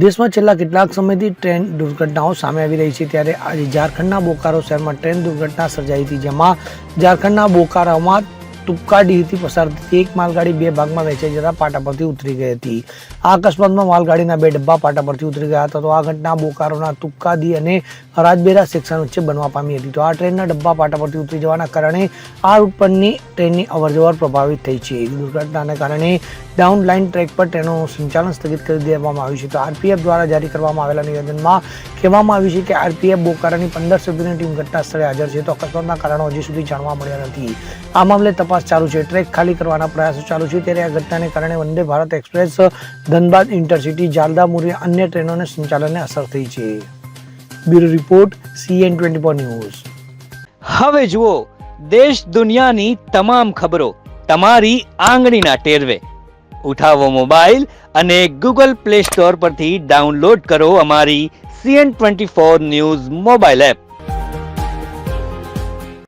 દેશમાં છેલ્લા કેટલાક સમયથી ટ્રેન દુર્ઘટનાઓ સામે આવી રહી છે ત્યારે આજે ઝારખંડના બોકારો શહેરમાં ટ્રેન દુર્ઘટના સર્જાઈ હતી, જેમાં ઝારખંડના બોકારોમાં તુપકાડીથી પસાર થતી. એક માલગાડી બે ભાગમાં વહેંચાઈ જતા પાટા પરથી ઉતરી ગઈ હતી. આ અકસ્માતમાં માલગાડીના બે ડબ્બા પાટા પરથી ઉતરી ગયા હતા. તો આ ઘટના બોકારોના તુપકાદી અને રાજબેરા સેક્શન વચ્ચે બનવા પામી હતી. તો આ ટ્રેનના ડબ્બા પાટા પરથી ઉતરી જવાના કારણે આ રૂટ પરની ટ્રેનની અવરજવર પ્રભાવિત થઈ છે. દુર્ઘટનાને કારણે ડાઉન લાઇન ટ્રેક પર ટ્રેનોનું સંચાલન સ્થગિત કરી દેવામાં આવ્યું છે. તો આરપીએફ દ્વારા જારી કરવામાં આવેલા નિવેદનમાં કહેવામાં આવ્યું છે કે આરપીએફ બોકારાની પંદર સભ્યોની ટીમ ઘટના સ્થળે હાજર છે. તો અકસ્માતના કારણો હજી સુધી જાણવા મળ્યા નથી. આ મામલે તપાસ ચાલુ છે. ટ્રેક ખાલી કરવાના પ્રયાસો ચાલુ છે. ત્યારે આ ઘટનાને કારણે વંદે ભારત એક્સપ્રેસ, ધનબાદ ઇન્ટરસિટી, જાલદા મુરી અન્ય ટ્રેનોને સંચાલનને અસર થઈ છે. Bureau report, CN twenty four news. હવે જુઓ, દેશ દુનિયાની તમામ ખબરો તમારી આંગળીના ટેરવે. ઉઠાવો મોબાઈલ અને ગૂગલ પ્લે સ્ટોર પરથી ડાઉનલોડ કરો અમારી CN twenty four news mobile app.